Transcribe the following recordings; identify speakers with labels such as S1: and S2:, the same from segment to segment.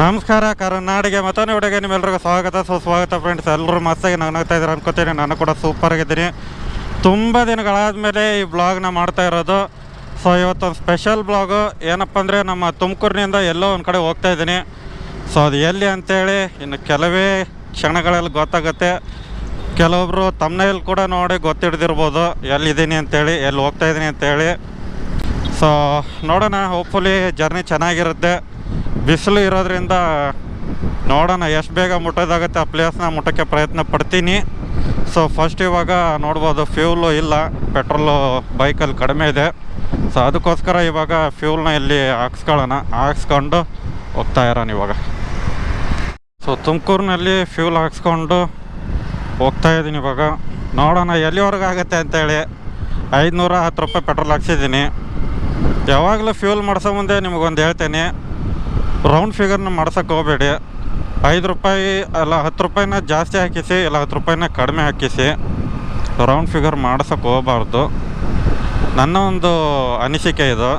S1: ನಮಸ್ಕಾರ, ಕರ್ನಾಡಿಗೆ ಮತ್ತೊಂದು ವಿಡಿಯೋಗೆ ನಿಮ್ಮೆಲ್ಲರಿಗೂ ಸ್ವಾಗತ. ಸುಸ್ವಾಗತ ಫ್ರೆಂಡ್ಸ್ ಎಲ್ಲರೂ ಮಸ್ತಾಗಿ ನಗ್ನಾಗ್ತಾ ಇದ್ದಾರೆ ಅನ್ಕೋತೀನಿ. ನಾನು ಕೂಡ ಸೂಪರ್ ಆಗಿದ್ದೀನಿ. ತುಂಬ ದಿನಗಳಾದಮೇಲೆ ಈ ಬ್ಲಾಗ್ನ ಮಾಡ್ತಾ ಇರೋದು. ಸೊ ಇವತ್ತೊಂದು ಸ್ಪೆಷಲ್ ಬ್ಲಾಗು ಏನಪ್ಪ ಅಂದರೆ, ನಮ್ಮ ತುಮಕೂರಿನಿಂದ ಎಲ್ಲೋ ಒಂದು ಕಡೆ ಹೋಗ್ತಾ ಇದ್ದೀನಿ. ಸೊ ಅದು ಎಲ್ಲಿ ಅಂತೇಳಿ ಇನ್ನು ಕೆಲವೇ ಕ್ಷಣಗಳಲ್ಲಿ ಗೊತ್ತಾಗುತ್ತೆ. ಕೆಲವೊಬ್ಬರು ತಮ್ಮನೇಲಿ ಕೂಡ ನೋಡಿ ಗೊತ್ತಿಡ್ದಿರ್ಬೋದು. ಎಲ್ಲಿದ್ದೀನಿ ಅಂತೇಳಿ, ಎಲ್ಲಿ ಹೋಗ್ತಾ ಇದ್ದೀನಿ ಅಂತೇಳಿ. ಸೊ ನೋಡೋಣ ಹೋಪ್ಫುಲಿ ಜರ್ನಿ ಚೆನ್ನಾಗಿರುತ್ತೆ. ಬಿಸಿಲು ಇರೋದ್ರಿಂದ ನೋಡೋಣ, ಎಷ್ಟು ಬೇಗ ಮುಟ್ಟೋದಾಗುತ್ತೆ ಆ ಪ್ಲೇಸ್ನ ಮುಟ್ಟೋಕ್ಕೆ ಪ್ರಯತ್ನ ಪಡ್ತೀನಿ. ಸೊ ಫಸ್ಟ್ ಇವಾಗ ನೋಡ್ಬೋದು ಫ್ಯೂಲು ಇಲ್ಲ ಪೆಟ್ರೋಲು ಬೈಕಲ್ಲಿ ಕಡಿಮೆ ಇದೆ. ಸೊ ಅದಕ್ಕೋಸ್ಕರ ಇವಾಗ ಫ್ಯೂಲ್ನ ಇಲ್ಲಿ ಹಾಕ್ಸ್ಕೊಳ್ಳೋಣ. ಹಾಕ್ಸ್ಕೊಂಡು ಹೋಗ್ತಾ ಇರೋಣ ಇವಾಗ. ಸೊ ತುಮಕೂರಿನಲ್ಲಿ ಫ್ಯೂಲ್ ಹಾಕ್ಸ್ಕೊಂಡು ಹೋಗ್ತಾ ಇದ್ದೀನಿ ಇವಾಗ. ನೋಡೋಣ, ಎಲ್ಲಿವರೆಗೂ ಆಗುತ್ತೆ ಅಂತೇಳಿ. ಐದುನೂರ ಹತ್ತು ರೂಪಾಯಿ ಪೆಟ್ರೋಲ್ ಹಾಕ್ಸಿದ್ದೀನಿ. ಯಾವಾಗಲೂ ಫ್ಯೂಲ್ ಮಾಡಿಸೋ ಮುಂದೆ ನಿಮಗೊಂದು ಹೇಳ್ತೇನೆ. ರೌಂಡ್ ಫಿಗರ್ನ ಮಾಡ್ಸೋಕೆ ಹೋಗಬೇಡಿ. ಐದು ರೂಪಾಯಿ ಅಲ್ಲ, ಹತ್ತು ರೂಪಾಯಿನ ಜಾಸ್ತಿ ಹಾಕಿಸಿ, ಇಲ್ಲ ಹತ್ತು ರೂಪಾಯಿನ ಕಡಿಮೆ ಹಾಕಿಸಿ ರೌಂಡ್ ಫಿಗರ್ ಮಾಡ್ಸೋಕೆ ಹೋಗಬಾರ್ದು. ನನ್ನ ಒಂದು ಅನಿಸಿಕೆ ಇದು.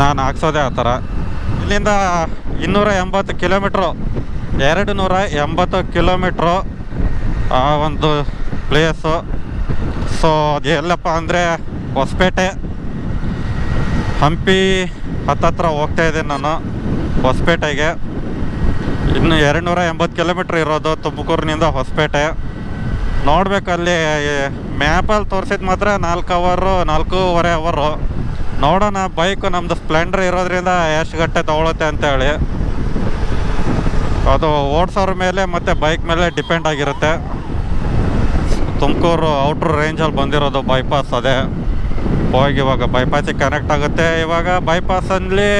S1: ನಾನು ಹಾಕ್ಸೋದೇ ಆ ಥರ. ಇಲ್ಲಿಂದ ಇನ್ನೂರ ಎಂಬತ್ತು ಕಿಲೋಮೀಟ್ರು ಎರಡು ನೂರ ಎಂಬತ್ತು ಕಿಲೋಮೀಟ್ರು ಆ ಒಂದು ಪ್ಲೇಸು ಸೊ ಅದು ಎಲ್ಲಪ್ಪ ಅಂದರೆ ಹೊಸಪೇಟೆ. ಹಂಪಿ ಹತ್ತತ್ರ ಹೋಗ್ತಾಯಿದ್ದೀನಿ ನಾನು. ಹೊಸಪೇಟೆಗೆ. ಇನ್ನು ಎರಡು ನೂರ ಎಂಬತ್ತು ಕಿಲೋಮೀಟ್ರ್ ಇರೋದು ತುಮಕೂರಿನಿಂದ ಹೊಸಪೇಟೆ. ನೋಡ್ಬೇಕಲ್ಲಿ ಮ್ಯಾಪಲ್ಲಿ ತೋರಿಸಿದ ಮಾತ್ರ ನಾಲ್ಕು ಅವರು ನಾಲ್ಕೂವರೆ ಅವರು ನೋಡೋಣ ಬೈಕು ನಮ್ಮದು ಸ್ಪ್ಲೆಂಡರ್ ಇರೋದ್ರಿಂದ ಎಷ್ಟು ಗಂಟೆ ತೊಗೊಳುತ್ತೆ ಅಂತೇಳಿ. ಅದು ಓಡಿಸೋರ ಮೇಲೆ ಮತ್ತು ಬೈಕ್ ಮೇಲೆ ಡಿಪೆಂಡ್ ಆಗಿರುತ್ತೆ. ತುಮಕೂರು ಔಟ್ರ್ ರೇಂಜಲ್ಲಿ ಬಂದಿರೋದು ಬೈಪಾಸ್ ಅದೇ. ಹೋಗಿ ಇವಾಗ ಬೈಪಾಸಿಗೆ ಕನೆಕ್ಟ್ ಆಗುತ್ತೆ. ಇವಾಗ ಬೈಪಾಸಲ್ಲಿ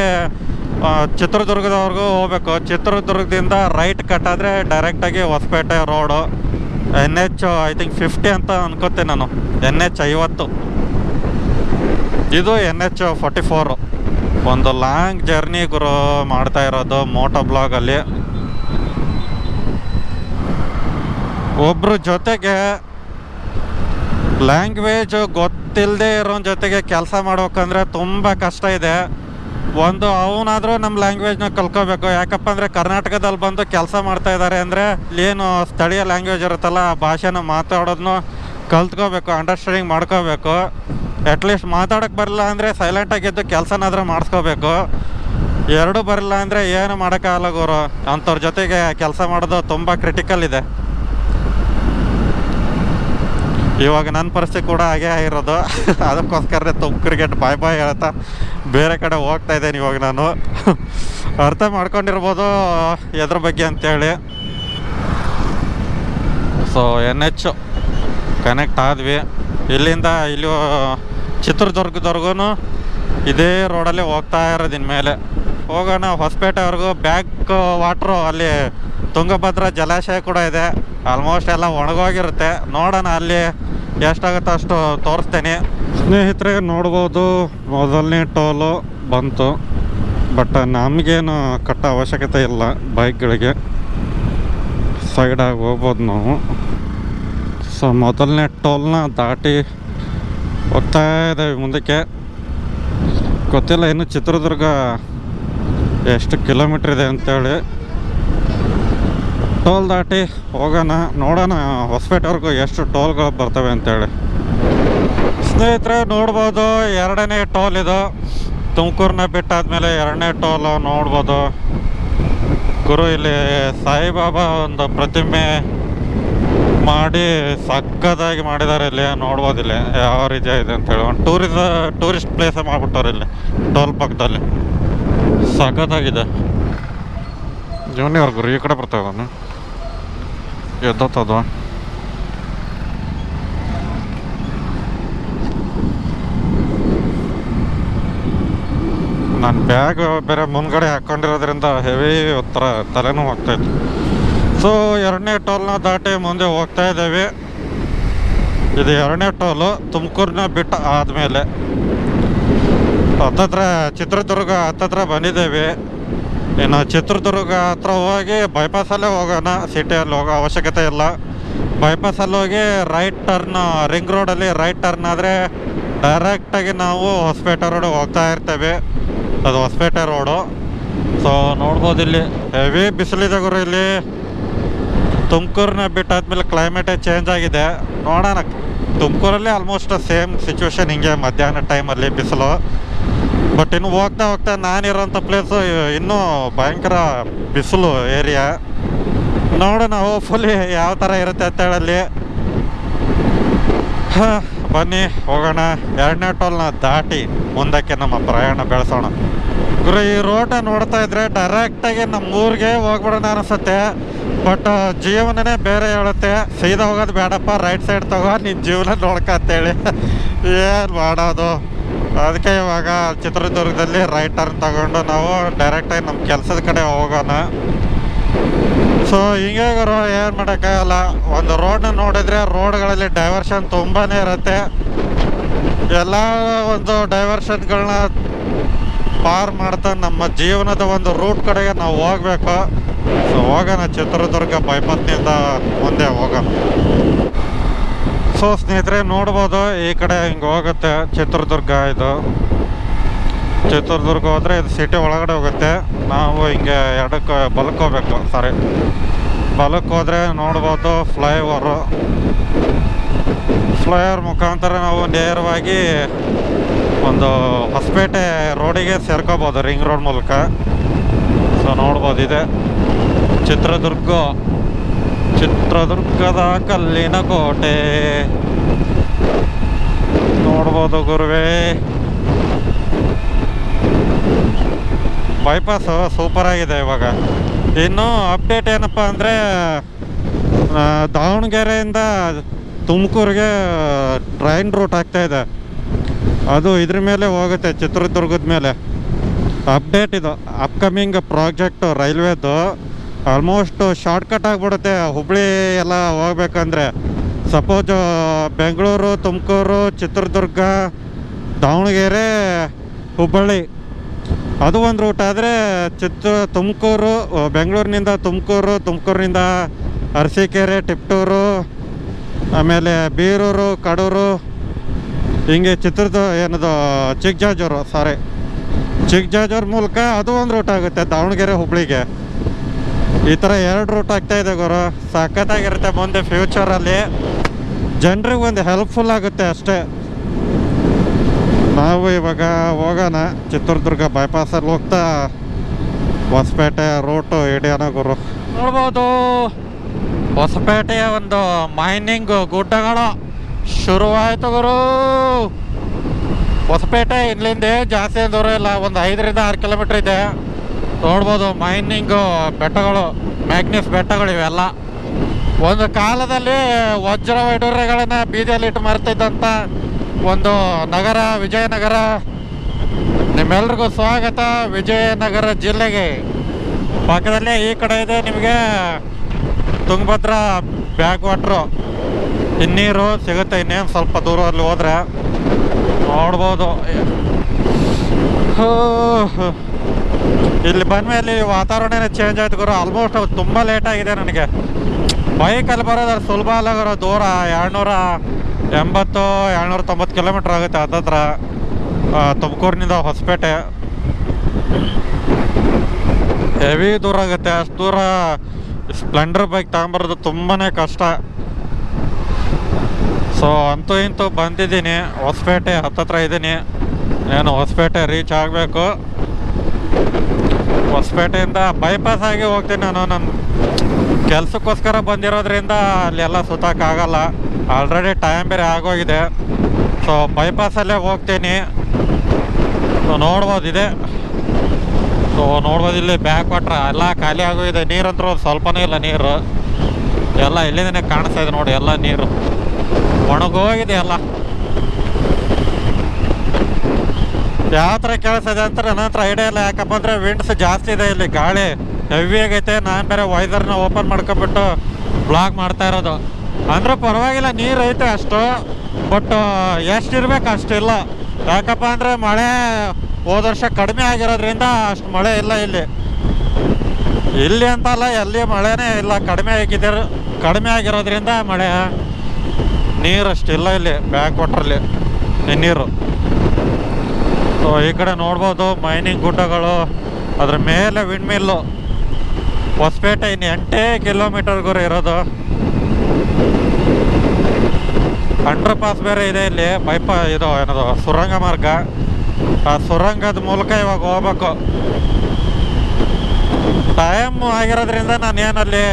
S1: ಚಿತ್ರದುರ್ಗದವರೆಗೂ ಹೋಗ್ಬೇಕು. ಚಿತ್ರದುರ್ಗದಿಂದ ರೈಟ್ ಕಟ್ಟಾದರೆ ಡೈರೆಕ್ಟಾಗಿ Hospete road N H I think fifty ಅಂತ ಅನ್ಕೋತೀನಿ ನಾನು. ಎನ್ ಎಚ್ ಐವತ್ತು. ಇದು ಎನ್ ಎಚ್ ಫಾರ್ಟಿ ಫೋರು ಒಂದು ಲಾಂಗ್ ಜರ್ನಿ ಗುರು ಮಾಡ್ತಾ ಇರೋದು ಮೋಟೋ ಬ್ಲಾಗಲ್ಲಿ ಒಬ್ರ ಜೊತೆಗೆ ಲ್ಯಾಂಗ್ವೇಜ್ ಗೊತ್ತಿಲ್ಲದೆ ಇರೋ ಜೊತೆಗೆ ಕೆಲಸ ಮಾಡ್ಬೇಕಂದ್ರೆ ತುಂಬ ಕಷ್ಟ ಇದೆ. ಒಂದು ಅವನಾದರೂ ನಮ್ಮ ಲ್ಯಾಂಗ್ವೇಜ್ನ ಕಲ್ಕೋಬೇಕು ಯಾಕಪ್ಪ ಅಂದರೆ ಕರ್ನಾಟಕದಲ್ಲಿ ಬಂದು ಕೆಲಸ ಮಾಡ್ತಾ ಇದ್ದಾರೆ ಅಂದರೆ ಏನು ಸ್ಥಳೀಯ ಲ್ಯಾಂಗ್ವೇಜ್ ಇರುತ್ತಲ್ಲ, ಆ ಭಾಷೆನ ಮಾತಾಡೋದನ್ನು ಕಲ್ತ್ಕೋಬೇಕು ಅಂಡರ್ಸ್ಟ್ಯಾಂಡಿಂಗ್ ಮಾಡ್ಕೋಬೇಕು. ಅಟ್ಲೀಸ್ಟ್ ಮಾತಾಡೋಕ್ಕೆ ಬರಲ್ಲ ಅಂದರೆ ಸೈಲೆಂಟಾಗಿದ್ದು ಕೆಲಸನಾದರೂ ಮಾಡಿಸ್ಕೋಬೇಕು. ಎರಡೂ ಬರಲ್ಲ ಅಂದರೆ ಏನು ಮಾಡೋಕ್ಕಾಗಲ್ಲ ಗುರು. ಅಂಥವ್ರ ಜೊತೆಗೆ ಕೆಲಸ ಮಾಡೋದು ತುಂಬ ಕ್ರಿಟಿಕಲ್ ಇದೆ. ಇವಾಗ ನನ್ನ ಪರಿಸ್ಥಿತಿ ಕೂಡ ಹಾಗೆ ಆಗಿರೋದು. ಅದಕ್ಕೋಸ್ಕರ ತುಮಕೂರಿಗೆ ಬಾಯ್ ಬಾಯ್ ಹೇಳ್ತಾ ಬೇರೆ ಕಡೆ ಹೋಗ್ತಾ ಇದ್ದೇನೆ ಇವಾಗ ನಾನು. ಅರ್ಥ ಮಾಡ್ಕೊಂಡಿರ್ಬೋದು ಎದ್ರ ಬಗ್ಗೆ ಅಂತೇಳಿ. ಸೊ ಎನ್ ಎಚ್ ಕನೆಕ್ಟ್ ಆದ್ವಿ. ಇಲ್ಲಿಂದ ಇಲ್ಲಿ ಚಿತ್ರದುರ್ಗದವರೆಗೂ ಇದೇ ರೋಡಲ್ಲಿ ಹೋಗ್ತಾ ಇರೋದು ಇನ್ಮೇಲೆ. ಹೋಗೋಣ ಹೊಸಪೇಟೆವರೆಗೂ ಬ್ಯಾಕ್ ವಾಟ್ರು ಅಲ್ಲಿ ತುಂಗಭದ್ರಾ ಜಲಾಶಯ ಕೂಡ ಇದೆ. ಆಲ್ಮೋಸ್ಟ್ ಎಲ್ಲ ಒಣಗೋಗಿರುತ್ತೆ. ನೋಡೋಣ ಅಲ್ಲಿ ಎಷ್ಟಾಗುತ್ತೋ ಅಷ್ಟು ತೋರಿಸ್ತೇನೆ. ಸ್ನೇಹಿತರೆ, ನೋಡ್ಬೋದು, ಮೊದಲನೇ ಟೋಲು ಬಂತು, ಬಟ್ ನಮಗೇನು ಕಟ್ಟೋ ಅವಶ್ಯಕತೆ ಇಲ್ಲ ಬೈಕ್ಗಳಿಗೆ. ಸೈಡಾಗಿ ಹೋಗ್ಬೋದು ನಾವು. ಸೊ ಮೊದಲನೇ ಟೋಲ್ನ ದಾಟಿ ಹೋಗ್ತಾ ಇದ್ದೇವೆ ಮುಂದಕ್ಕೆ. ಗೊತ್ತಿಲ್ಲ, ಇನ್ನು ಚಿತ್ರದುರ್ಗ ಎಷ್ಟು ಕಿಲೋಮೀಟ್ರ್ ಇದೆ ಅಂತೇಳಿ. ಟೋಲ್ ದಾಟಿ ಹೋಗೋಣ, ನೋಡೋಣ ಹೊಸಪೇಟೆವರೆಗೂ ಎಷ್ಟು ಟೋಲ್ಗಳು ಬರ್ತವೆ ಅಂತೇಳಿ. ಸ್ನೇಹಿತರೆ, ನೋಡ್ಬೋದು, ಎರಡನೇ ಟೋಲ್ ಇದು. ತುಮಕೂರನ್ನ ಬಿಟ್ಟಾದ್ಮೇಲೆ ಎರಡನೇ ಟೋಲ್ ನೋಡ್ಬೋದು. ಗುರು, ಇಲ್ಲಿ ಸಾಯಿಬಾಬಾ ಒಂದು ಪ್ರತಿಮೆ ಮಾಡಿ ಸಕ್ಕದಾಗಿ ಮಾಡಿದ್ದಾರೆ ಇಲ್ಲಿ. ನೋಡ್ಬೋದು ಇಲ್ಲಿ ಯಾವ ರೀತಿ ಇದೆ ಅಂತೇಳಿ ಒಂದು ಟೂರಿಸ ಟೂರಿಸ್ಟ್ ಪ್ಲೇಸೇ ಮಾಡ್ಬಿಟ್ಟವ್ರೆ ಇಲ್ಲಿ ಟೋಲ್ ಪಕ್ಕದಲ್ಲಿ. ಸಖತ್ತಾಗಿದೆ ಗುರು, ಈ ಕಡೆ ಬರ್ತಾ ಇದ್ದಾನೆ. ಎದ್ದತ್ತದ. ನಾನು ಬ್ಯಾಗ್ ಬೇರೆ ಮುಂದ್ಗಡೆ ಹಾಕ್ಕೊಂಡಿರೋದ್ರಿಂದ ಹೆವಿ ಒಂಥರ ತಲೆನೋವು ಆಗ್ತಾಯಿತ್ತು ಸೊ ಎರಡನೇ ಟೋಲ್ನ ದಾಟಿ ಮುಂದೆ ಹೋಗ್ತಾ ಇದ್ದೇವೆ. ಇದು ಎರಡನೇ ಟೋಲು ತುಮಕೂರನ್ನ ಬಿಟ್ಟು ಆದಮೇಲೆ. ಹತ್ತತ್ರ ಚಿತ್ರದುರ್ಗ ಹತ್ತತ್ರ ಬಂದಿದ್ದೇವೆ. ಇನ್ನು ಚಿತ್ರದುರ್ಗ ಹತ್ರ ಹೋಗಿ ಬೈಪಾಸಲ್ಲೇ ಹೋಗೋಣ ಸಿಟಿಯಲ್ಲಿ ಹೋಗೋ ಅವಶ್ಯಕತೆ ಇಲ್ಲ. ಬೈಪಾಸಲ್ಲಿ ಹೋಗಿ ರೈಟ್ ಟರ್ನ್ ರಿಂಗ್ ರೋಡಲ್ಲಿ ರೈಟ್ ಟರ್ನ್ ಆದರೆ ಡೈರೆಕ್ಟಾಗಿ ನಾವು ಹೊಸಪೇಟೆ ರೋಡ್ ಹೋಗ್ತಾ ಇರ್ತೇವೆ. ಅದು ಹೊಸಪೇಟೆ ರೋಡು. ಸೊ ನೋಡ್ಬೋದು ಇಲ್ಲಿ ಹೆವಿ ಬಿಸಿಲಿದೆ ಗುರು ಇಲ್ಲಿ. ತುಮಕೂರನ್ನ ಬಿಟ್ಟಾದ್ಮೇಲೆ ಕ್ಲೈಮೇಟೇ ಚೇಂಜ್ ಆಗಿದೆ. ನೋಡೋಣ ತುಮಕೂರಲ್ಲಿ ಆಲ್ಮೋಸ್ಟ್ ಸೇಮ್ ಸಿಚುವೇಶನ್ ಹಿಂಗೆ ಮಧ್ಯಾಹ್ನ ಟೈಮಲ್ಲಿ ಬಿಸಿಲು. ಬಟ್ ಇನ್ನು ಹೋಗ್ತಾ ಹೋಗ್ತಾ ನಾನಿರೋಂಥ ಪ್ಲೇಸು ಇನ್ನೂ ಭಯಂಕರ ಬಿಸಿಲು ಏರಿಯಾ ನೋಡೋಣ ಹೋಪ್ಫುಲಿ ಯಾವ ಥರ ಇರುತ್ತೆ ಅಂತೇಳಲ್ಲಿ. ಹಾ, ಬನ್ನಿ, ಹೋಗೋಣ. ಎರಡನೇ ಟೋಲ್ನ ದಾಟಿ ಮುಂದಕ್ಕೆ ನಮ್ಮ ಪ್ರಯಾಣ ಬೆಳೆಸೋಣ. ಗುರು, ಈ ರೋಟ ನೋಡ್ತಾ ಇದ್ರೆ ಡೈರೆಕ್ಟಾಗಿ ನಮ್ಮ ಊರಿಗೆ ಹೋಗ್ಬಿಡೋಣ ಅನಿಸುತ್ತೆ. ಬಟ್ ಜೀವನನೇ ಬೇರೆ ಹೇಳುತ್ತೆ. ಸೀದಾ ಹೋಗೋದು ಬೇಡಪ್ಪ ರೈಟ್ ಸೈಡ್ ತಗೋ ನಿನ್ನ ಜೀವನ ನೋಡ್ಕಂತೇಳಿ ಏನು ಮಾಡೋದು? ಅದಕ್ಕೆ ಇವಾಗ ಚಿತ್ರದುರ್ಗದಲ್ಲಿ ರೈಟ್ ಟರ್ನ್ ತಗೊಂಡು ನಾವು ಡೈರೆಕ್ಟಾಗಿ ನಮ್ಮ ಕೆಲಸದ ಕಡೆ ಹೋಗೋಣ. ಸೊ ಹಿಂಗೆ ಗುರು, ಏನು ಮಾಡೋಕ್ಕಾಗಲ್ಲ. ಒಂದು ರೋಡ್ನ ನೋಡಿದ್ರೆ ರೋಡ್ಗಳಲ್ಲಿ ಡೈವರ್ಷನ್ ತುಂಬಾ ಇರುತ್ತೆ. ಎಲ್ಲ ಒಂದು ಡೈವರ್ಷನ್ಗಳನ್ನ ಪಾರ್ ಮಾಡ್ತಾ ನಮ್ಮ ಜೀವನದ ಒಂದು ರೂಟ್ ಕಡೆಗೆ ನಾವು ಹೋಗ್ಬೇಕು. ಸೊ ಹೋಗೋಣ ಚಿತ್ರದುರ್ಗ ಬೈಪತ್ನಿಂದ ಮುಂದೆ ಹೋಗೋಣ. ಸೊ ಸ್ನೇಹಿತರೆ, ನೋಡ್ಬೋದು ಈ ಕಡೆ ಹಿಂಗೆ ಹೋಗುತ್ತೆ ಚಿತ್ರದುರ್ಗ ಇದು. ಚಿತ್ರದುರ್ಗ ಹೋದರೆ ಇದು ಸಿಟಿ ಒಳಗಡೆ ಹೋಗುತ್ತೆ. ನಾವು ಹಿಂಗೆ ಎಡಕ್ಕೆ, ಬಲಕ್ಕೆ ಹೋಗ್ಬೇಕು ಸಾರಿ ಬಲಕ್ಕೆ ಹೋದರೆ ನೋಡ್ಬೋದು ಫ್ಲೈಓವರು ಫ್ಲೈಓವರ್ ಮುಖಾಂತರ ನಾವು ನೇರವಾಗಿ ಒಂದು ಹೊಸಪೇಟೆ ರೋಡಿಗೆ ಸೇರ್ಕೋಬೋದು ರಿಂಗ್ ರೋಡ್ ಮೂಲಕ. ಸೊ ನೋಡ್ಬೋದು ಇದೆ. ಚಿತ್ರದುರ್ಗ, ಚಿತ್ರದುರ್ಗದ ಕಲ್ಲಿನ ಕೋಟೆ. ನೋಡ್ಬೋದು ಗುರುವೇ. ಬೈಪಾಸು ಸೂಪರ್ ಆಗಿದೆ ಇವಾಗ. ಇನ್ನು ಅಪ್ಡೇಟ್ ಏನಪ್ಪ ಅಂದರೆ ದಾವಣಗೆರೆಯಿಂದ ತುಮಕೂರಿಗೆ ಟ್ರೈನ್ ರೂಟ್ ಆಗ್ತಾ ಇದೆ. ಅದು ಇದ್ರ ಮೇಲೆ ಹೋಗುತ್ತೆ, ಚಿತ್ರದುರ್ಗದ ಮೇಲೆ. ಅಪ್ಡೇಟ್ ಇದು. ಅಪ್ಕಮಿಂಗ್ ಪ್ರಾಜೆಕ್ಟು ರೈಲ್ವೇದು. ಆಲ್ಮೋಸ್ಟ್ ಶಾರ್ಟ್ಕಟ್ ಆಗಿಬಿಡುತ್ತೆ. ಹುಬ್ಳಿ ಎಲ್ಲ ಹೋಗ್ಬೇಕಂದ್ರೆ. ಸಪೋಸ್ ಬೆಂಗಳೂರು ತುಮಕೂರು, ಚಿತ್ರದುರ್ಗ, ದಾವಣಗೆರೆ, ಹುಬ್ಬಳ್ಳಿ. ಅದು ಒಂದು ರೂಟ್ ಆದರೆ ಚಿತ್ರ ತುಮಕೂರು ಬೆಂಗಳೂರಿನಿಂದ ತುಮಕೂರು, ತುಮಕೂರಿನಿಂದ ಅರಸೀಕೆರೆ, ಟಿಪ್ಟೂರು, ಆಮೇಲೆ ಬೀರೂರು, ಕಡೂರು, ಹಿಂಗೆ ಚಿತ್ರದ ಏನದು ಚಿಕ್ಕಜಾಜೂರು ಸಾರಿ ಚಿಕ್ಕಜಾಜೂರು ಮೂಲಕ ಅದು ಒಂದು ರೂಟ್ ಆಗುತ್ತೆ, ದಾವಣಗೆರೆ, ಹುಬ್ಳಿಗೆ. ಈ ಥರ ಎರಡು ರೂಟ್ ಆಗ್ತಾ ಇದೆ ಗುರು. ಸಖತ್ತಾಗಿರುತ್ತೆ ಮುಂದೆ ಫ್ಯೂಚರಲ್ಲಿ ಜನರಿಗೆ ಒಂದು ಹೆಲ್ಪ್ಫುಲ್ ಆಗುತ್ತೆ ಅಷ್ಟೇ. ನಾವು ಇವಾಗ ಹೋಗೋಣ. ಚಿತ್ರದುರ್ಗ ಬೈಪಾಸಲ್ಲಿ ಹೋಗ್ತಾ ಹೊಸಪೇಟೆ ರೂಟು ಹಿಡಿಯೋಣ ನೋಡ್ಬೋದು. ಹೊಸಪೇಟೆಯ ಒಂದು ಮೈನಿಂಗ್ ಗುಡ್ಡಗಳು ಶುರುವಾಯಿತು ಗುರು. ಹೊಸಪೇಟೆ ಇಲ್ಲಿಂದ ಜಾಸ್ತಿ ದೂರ ಇಲ್ಲ. ಒಂದು ಐದರಿಂದ ಆರು ಕಿಲೋಮೀಟ್ರ್ ಇದೆ. ನೋಡ್ಬೋದು ಮೈನಿಂಗು ಬೆಟ್ಟಗಳು ಮ್ಯಾಗ್ನಿಸ್ ಬೆಟ್ಟಗಳು ಇವೆಲ್ಲ. ಒಂದು ಕಾಲದಲ್ಲಿ ವಜ್ರ ವೈಡೂರ್ಯಗಳನ್ನು ಬೀದಿಯಲ್ಲಿ ಇಟ್ಟು ಮಾರ್ತಿದ್ದಂಥ ಒಂದು ನಗರ, ವಿಜಯನಗರ. ನಿಮ್ಮೆಲ್ರಿಗೂ ಸ್ವಾಗತ, ವಿಜಯನಗರ ಜಿಲ್ಲೆಗೆ. ಪಕ್ಕದಲ್ಲೇ ಈ ಕಡೆ ಇದೆ ನಿಮಗೆ ತುಂಗಭದ್ರಾ ಬ್ಯಾಕ್ ವಾಟ್ರು. ಹಿನ್ನೀರು ಸಿಗುತ್ತೆ, ಇನ್ನೇನು ಸ್ವಲ್ಪ ದೂರದಲ್ಲಿ ಹೋದ್ರೆ. ನೋಡ್ಬೋದು. ಇಲ್ಲಿ ಹೋ. ಇಲ್ಲಿ ಬಂದಮೇಲೆ ವಾತಾವರಣನೇ ಚೇಂಜ್ ಆಯ್ತು ಗುರು. ಆಲ್ಮೋಸ್ಟ್ ತುಂಬ ಲೇಟಾಗಿದೆ ನನಗೆ. ಬೈಕಲ್ಲಿ ಬರೋದು ಸುಲಭ ಅಲ್ಲ ಗುರು. ದೂರ ಎರಡ್ನೂರ ಎಂಬತ್ತು ಏಳ್ನೂರ ತೊಂಬತ್ತು ಕಿಲೋಮೀಟ್ರ್ ಆಗುತ್ತೆ ಹತ್ತತ್ರ ತುಮಕೂರಿನಿಂದ ಹೊಸಪೇಟೆ. ಹೆವಿ ದೂರ ಆಗುತ್ತೆ, ಅಷ್ಟು ದೂರ ಸ್ಪ್ಲೆಂಡರ್ ಬೈಕ್ ತಗೊಂಬರೋದು ತುಂಬಾ ಕಷ್ಟ. ಸೊ ಅಂತೂ ಇಂತೂ ಬಂದಿದ್ದೀನಿ, ಹೊಸಪೇಟೆ ಹತ್ತತ್ರ ಇದ್ದೀನಿ ಏನು ಹೊಸಪೇಟೆ ರೀಚ್ ಆಗಬೇಕು. ಹೊಸಪೇಟೆಯಿಂದ ಬೈಪಾಸ್ ಆಗಿ ಹೋಗ್ತೀನಿ ನಾನು ನನ್ನ ಕೆಲಸಕ್ಕೋಸ್ಕರ ಬಂದಿರೋದ್ರಿಂದ ಅಲ್ಲೆಲ್ಲ ಸುತ್ತಕ್ಕಾಗಲ್ಲ ಆಲ್ರೆಡಿ ಟೈಮ್ ಬೇರೆ ಆಗೋಗಿದೆ. ಸೊ ಬೈಪಾಸಲ್ಲೇ ಹೋಗ್ತೀನಿ. ಸೊ ನೋಡ್ಬೋದು ಇದೆ. ಸೊ ನೋಡ್ಬೋದು ಇಲ್ಲಿ ಬ್ಯಾಕ್ ವಾಟ್ರ್ ಎಲ್ಲ ಖಾಲಿ ಆಗೋಗಿದೆ. ನೀರಂತೂ ಒಂದು ಸ್ವಲ್ಪನೇ ಇಲ್ಲ ನೀರು. ಎಲ್ಲ ಇಲ್ಲಿಂದನೇ ಕಾಣಿಸ್ತಾ ಇದೆ ನೋಡಿ, ಎಲ್ಲ ನೀರು. ಒಣಗೋಗಿದೆ ಎಲ್ಲ. ಯಾವ ಥರ ಕೇಳಿಸ್ತಿದೆ ಅಂತ ನನ್ನ ಹತ್ರ ಐಡಿಯಾ ಇಲ್ಲ. ಯಾಕಪ್ಪ ಅಂದರೆ ವಿಂಡ್ಸ್ ಜಾಸ್ತಿ ಇದೆ ಇಲ್ಲಿ ಗಾಳಿ. ಹೆವಿ ಆಗೈತೆ. ನಾನು ಬೇರೆ ವೈಸರ್ನ ಓಪನ್ ಮಾಡ್ಕೊಬಿಟ್ಟು ಬ್ಲಾಗ್ ಮಾಡ್ತಾ ಇರೋದು. ಅಂದ್ರೆ ಪರವಾಗಿಲ್ಲ, ನೀರು ಐತೆ ಅಷ್ಟು ಬಟ್ ಎಷ್ಟು ಇರ್ಬೇಕು ಅಷ್ಟಿಲ್ಲ ಯಾಕಪ್ಪ ಅಂದರೆ ಮಳೆ ಹೋದ ವರ್ಷ ಕಡಿಮೆ ಆಗಿರೋದ್ರಿಂದ ಅಷ್ಟು ಮಳೆ ಇಲ್ಲ ಇಲ್ಲಿ. ಇಲ್ಲಿ ಅಂತಲ್ಲ ಎಲ್ಲಿ ಮಳೆನೇ ಇಲ್ಲ. ಕಡಿಮೆ ಆಗಿದೆ, ಕಡಿಮೆ ಆಗಿರೋದ್ರಿಂದ ಮಳೆ ನೀರು ಅಷ್ಟಿಲ್ಲ ಇಲ್ಲಿ ಬ್ಯಾಕ್ ವಾಟ್ರಲ್ಲಿ ನೀರು. ಸೊ ಈ ಕಡೆ ನೋಡ್ಬೋದು ಮೈನಿಂಗ್ ಗುಡ್ಡಗಳು, ಅದ್ರ ಮೇಲೆ ವಿಂಡ್ ಮಿಲ್ಲು ಹೊಸಪೇಟೆ ಇನ್ನು ಎಂಟೇ ಕಿಲೋಮೀಟರ್ಗೂ ಇರೋದು. ಅಂಡರ್ ಪಾಸ್ ಬೇರೆ ಇದೆ ಇಲ್ಲಿ ಬೈಪಾ ಇದು ಏನದು, ಸುರಂಗ ಮಾರ್ಗ. ಆ ಸುರಂಗದ ಮೂಲಕ ಇವಾಗ ಹೋಗ್ಬೇಕು. ಟೈಮ್ ಆಗಿರೋದ್ರಿಂದ ನಾನು ಏನಲ್ಲಿ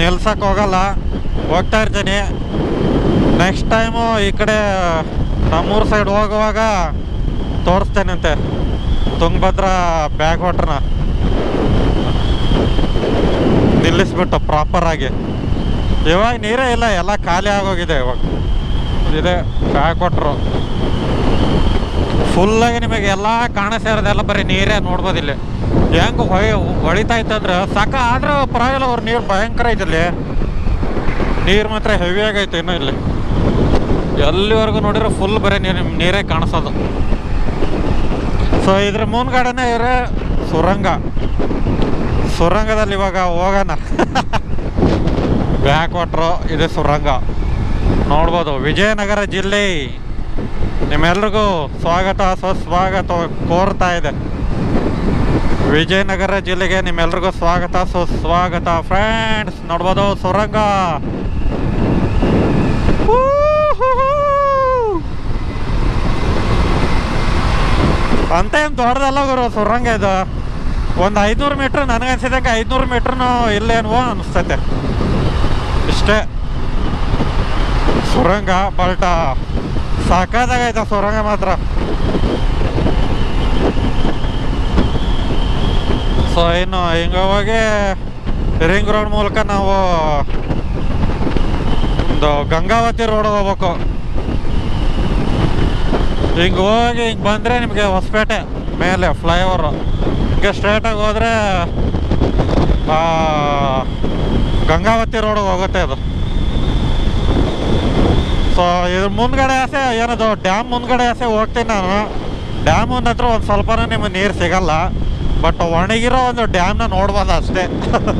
S1: ನಿಲ್ಸಕ್ಕೆ ಹೋಗಲ್ಲ, ಹೋಗ್ತಾ ಇರ್ತೀನಿ. ನೆಕ್ಸ್ಟ್ ಟೈಮು ಈ ಕಡೆ ನಮ್ಮೂರು ಸೈಡ್ ಹೋಗುವಾಗ ತೋರಿಸ್ತೇನಂತೆ. ತುಂಗಭದ್ರಾ ಬ್ಯಾಕ್ ವಾಟ್ರನ್ನ ನಿಲ್ಲಿಸ್ಬಿಟ್ಟು ಪ್ರಾಪರಾಗಿ ಇವಾಗ ನೀರೇ ಇಲ್ಲ, ಎಲ್ಲ ಖಾಲಿ ಆಗೋಗಿದೆ ಇವಾಗ. ಇದೆ ಕೊಟ್ಟರು ಫುಲ್ಲಾಗಿ ನಿಮಗೆ ಎಲ್ಲ ಕಾಣಿಸಿರೋದೆಲ್ಲ ಬರೀ ನೀರೇ ನೋಡ್ಬೋದು ಇಲ್ಲಿ. ಹೆಂಗೆ ಹೊಯ್, ಹೊಳಿತಾ ಇತ್ತಂದ್ರೆ ಸಾಕ ಆದ್ರೆ ಪರವಾಗಿಲ್ಲ ಅವ್ರ ನೀರು ಭಯಂಕರ ಐತಿ ಇಲ್ಲಿ ನೀರು ಮಾತ್ರ ಹೆವಿ ಆಗೈತೆ ಇನ್ನೂ ಇಲ್ಲಿ. ಎಲ್ಲಿವರೆಗೂ ನೋಡಿದ್ರೆ ಫುಲ್ ಬರೀ ನೀರು, ನೀರೇ ಕಾಣಿಸೋದು. ಸೊ ಇದ್ರ ಮುಂದ್ಗಡೆನೇ ಇವ್ರೆ ಸುರಂಗ. ಸುರಂಗದಲ್ಲಿ ಇವಾಗ ಹೋಗೋಣ. ಬ್ಯಾಕ್ ವಾಟ್ರು ಇದೆ ಸುರಂಗ. ನೋಡ್ಬೋದು, ವಿಜಯನಗರ ಜಿಲ್ಲೆ. ನಿಮ್ಮೆಲ್ರಿಗೂ ಸ್ವಾಗತ, ಸುಸ್ವಾಗತ ಕೋರ್ತಾ ಇದೆ. ವಿಜಯನಗರ ಜಿಲ್ಲೆಗೆ ನಿಮ್ಮೆಲ್ರಿಗೂ ಸ್ವಾಗತ, ಸುಸ್ವಾಗತ ಫ್ರೆಂಡ್ಸ್ ನೋಡ್ಬೋದು, ಸುರಂಗ. ಅಂತ ಏನು ದೊಡ್ಡದಲ್ಲ ಗುರು ಸುರಂಗ ಇದು. ಒಂದು ಐದುನೂರು ಮೀಟ್ರ್ ನನಗನ್ಸಿದಂಗೆ ಐದ್ನೂರು ಮೀಟ್ರ್ನು ಇಲ್ಲೇನೋ ಅನಿಸ್ತೈತೆ. ಇಷ್ಟೇ. ಸುರಂಗ, ಬಲ್ಟ. ಸಾಕಾದಾಗೈತೆ ಸುರಂಗ ಮಾತ್ರ. ಸೊ ಇನ್ನು ಹಿಂಗೆ ಹೋಗಿ ರಿಂಗ್ ರೋಡ್ ಮೂಲಕ ನಾವು ಒಂದು ಗಂಗಾವತಿ ರೋಡ್ ಹೋಗ್ಬೇಕು. ಹಿಂಗೆ ಹೋಗಿ ಹಿಂಗೆ ಬಂದರೆ ನಿಮಗೆ ಹೊಸಪೇಟೆ, ಮೇಲೆ ಫ್ಲೈಓವರು ಹಿಂಗೆ ಸ್ಟ್ರೇಟಾಗಿ ಹೋದರೆ ಗಂಗಾವತಿ ರೋಡ್ ಹೋಗುತ್ತೆ ಅದು. ಸೊ ಇದ್ರ ಮುಂದ್ಗಡೆ ಆಸೆ ಏನದು ಡ್ಯಾಮ್ ಮುಂದ್ಗಡೆ ಆಸೆ ಹೋಗ್ತೀನಿ ನಾನು. ಡ್ಯಾಮ್ ಹತ್ರ ಒಂದು ಸ್ವಲ್ಪನೇ ನಿಮಗೆ ನೀರು ಸಿಗಲ್ಲ ಬಟ್ ಒಣಗಿರೋ ಒಂದು ಡ್ಯಾಮ್ನ ನೋಡ್ಬೋದು ಅಷ್ಟೇ.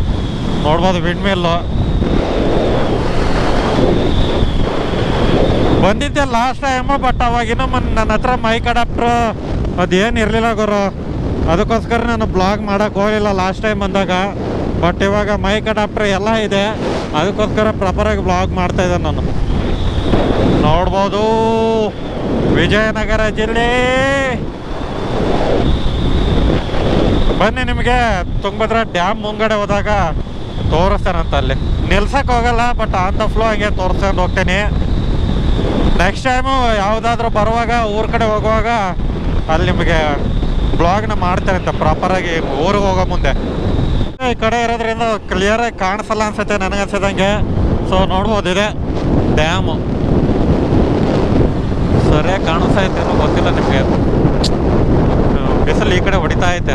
S1: ನೋಡ್ಬೋದು ವಿಂಡ್ ಮಿಲ್ಲು ಬಂದಿದ್ದೆ ಲಾಸ್ಟ್ ಟೈಮು ಬಟ್ ಅವಾಗಿನ್ನೂ ಮನ್ ನನ್ನ ಹತ್ರ ಮೈಕ್ ಅಡಾಪ್ಟ್ರು ಅದೇನು ಇರಲಿಲ್ಲ ಗುರು. ಅದಕ್ಕೋಸ್ಕರ ನಾನು ಬ್ಲಾಗ್ ಮಾಡೋಕ್ಕೆ ಹೋಗಲಿಲ್ಲ ಲಾಸ್ಟ್ ಟೈಮ್ ಬಂದಾಗ. ಬಟ್ ಇವಾಗ ಮೈಕ್ ಅಡಾಪ್ಟರ್ ಎಲ್ಲ ಇದೆ. ಅದಕ್ಕೋಸ್ಕರ ಪ್ರಾಪರಾಗಿ ಬ್ಲಾಗ್ ಮಾಡ್ತಾ ಇದ್ದೆ ನಾನು. ನೋಡ್ಬೋದು. ವಿಜಯನಗರ ಜಿಲ್ಲೆ. ಬನ್ನಿ ನಿಮಗೆ ತುಂಗಭದ್ರಾ ಡ್ಯಾಮ್ ಮುಂಗಡೆ ಹೋದಾಗ ತೋರಿಸ್ತಾನಂತ ಅಲ್ಲಿ. ನಿಲ್ಸಕ್ಕೆ ಹೋಗಲ್ಲ ಬಟ್ ಆನ್ ದ ಫ್ಲೋ ಹಂಗೆ ತೋರಿಸ್ಕೊಂಡು ಹೋಗ್ತೀನಿ. ನೆಕ್ಸ್ಟ್ ಟೈಮು ಯಾವುದಾದ್ರೂ ಬರುವಾಗ, ಊರ ಕಡೆ ಹೋಗುವಾಗ, ಅಲ್ಲಿ ನಿಮಗೆ ಬ್ಲಾಗ್ನ ಮಾಡ್ತಾರಂತೆ ಪ್ರಾಪರಾಗಿ ಊರಿಗೆ ಹೋಗೋ ಮುಂದೆ. ಈ ಕಡೆ ಇರೋದ್ರಿಂದ ಕ್ಲಿಯರಾಗಿ ಕಾಣಿಸಲ್ಲ ಅನ್ಸುತ್ತೆ ನನಗೆ ಅನ್ಸದಂಗೆ. ಸೊ ನೋಡ್ಬೋದು ಇದೆ. ಡ್ಯಾಮು ಸರಿಯಾಗಿ ಕಾಣಿಸ್ತಾ ಐತೆ ಗೊತ್ತಿಲ್ಲ ನಿಮಗೆ. ಬಿಸಿಲು ಈ ಕಡೆ ಹೊಡಿತಾ ಐತೆ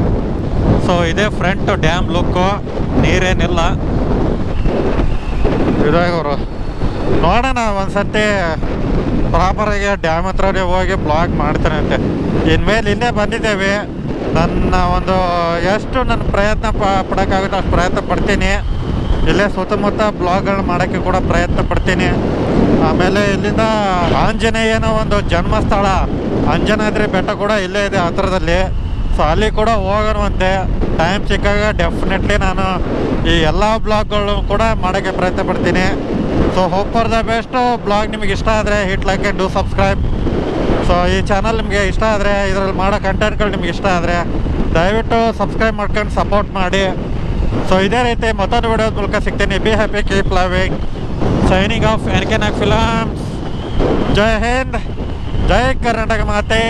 S1: ಸೊ ಇದೇ ಫ್ರಂಟ್ ಡ್ಯಾಮ್ ಲುಕ್ಕು ನೀರೇನಿಲ್ಲ. ಇದಾಗವರು ನೋಡೋಣ ಒಂದ್ಸತಿ. ಪ್ರಾಪರಾಗಿ ಡ್ಯಾಮ್ ಹತ್ರನೇ ಹೋಗಿ ಬ್ಲಾಗ್ ಮಾಡ್ತಾನೆ ಅಂತೆ ಇನ್ಮೇಲೆ ಇಲ್ಲೇ ಬಂದಿದ್ದೇವೆ. ನನ್ನ ಒಂದು, ಎಷ್ಟು ನನ್ನ ಪ್ರಯತ್ನ ಪ, ಪಡೋಕ್ಕಾಗುತ್ತೆ ಅಷ್ಟು ಪ್ರಯತ್ನ ಪಡ್ತೀನಿ. ಇಲ್ಲೇ ಸುತ್ತಮುತ್ತ ಬ್ಲಾಗ್ಗಳನ್ನ ಮಾಡೋಕ್ಕೆ ಕೂಡ ಪ್ರಯತ್ನ ಪಡ್ತೀನಿ. ಆಮೇಲೆ ಇಲ್ಲಿಂದ ಆಂಜನೇಯನ ಒಂದು ಜನ್ಮಸ್ಥಳ, ಅಂಜನಾದ್ರಿ ಬೆಟ್ಟ ಕೂಡ ಇಲ್ಲೇ ಇದೆ ಹತ್ರದಲ್ಲಿ. ಸೊ ಅಲ್ಲಿ ಕೂಡ ಹೋಗೋಣವಂತೆ. ಟೈಮ್ ಸಿಕ್ಕಾಗ ಡೆಫಿನೆಟ್ಲಿ ನಾನು ಈ ಎಲ್ಲ ಬ್ಲಾಗ್ಗಳು ಕೂಡ ಮಾಡೋಕ್ಕೆ ಪ್ರಯತ್ನ ಪಡ್ತೀನಿ. So hope for the best blog ನಿಮಗೆ ಇಷ್ಟ ಆದರೆ hit like and do subscribe so ಈ ಚಾನಲ್ ನಿಮಗೆ ಇಷ್ಟ ಆದರೆ ಇದರಲ್ಲಿ ಮಾಡೋ ಕಂಟೆಂಟ್ಗಳು ನಿಮ್ಗೆ ಇಷ್ಟ ಆದರೆ ದಯವಿಟ್ಟು ಸಬ್ಸ್ಕ್ರೈಬ್ ಮಾಡ್ಕೊಂಡು ಸಪೋರ್ಟ್ ಮಾಡಿ. ಸೊ ಇದೇ ರೀತಿ ಮತ್ತೊಂದು ವಿಡಿಯೋದ ಮೂಲಕ ಸಿಗ್ತೀನಿ. Be happy keep loving signing off N K Nag films ಜೈ ಹಿಂದ್ ಜೈ ಕರ್ನಾಟಕ ಮಾತೆ.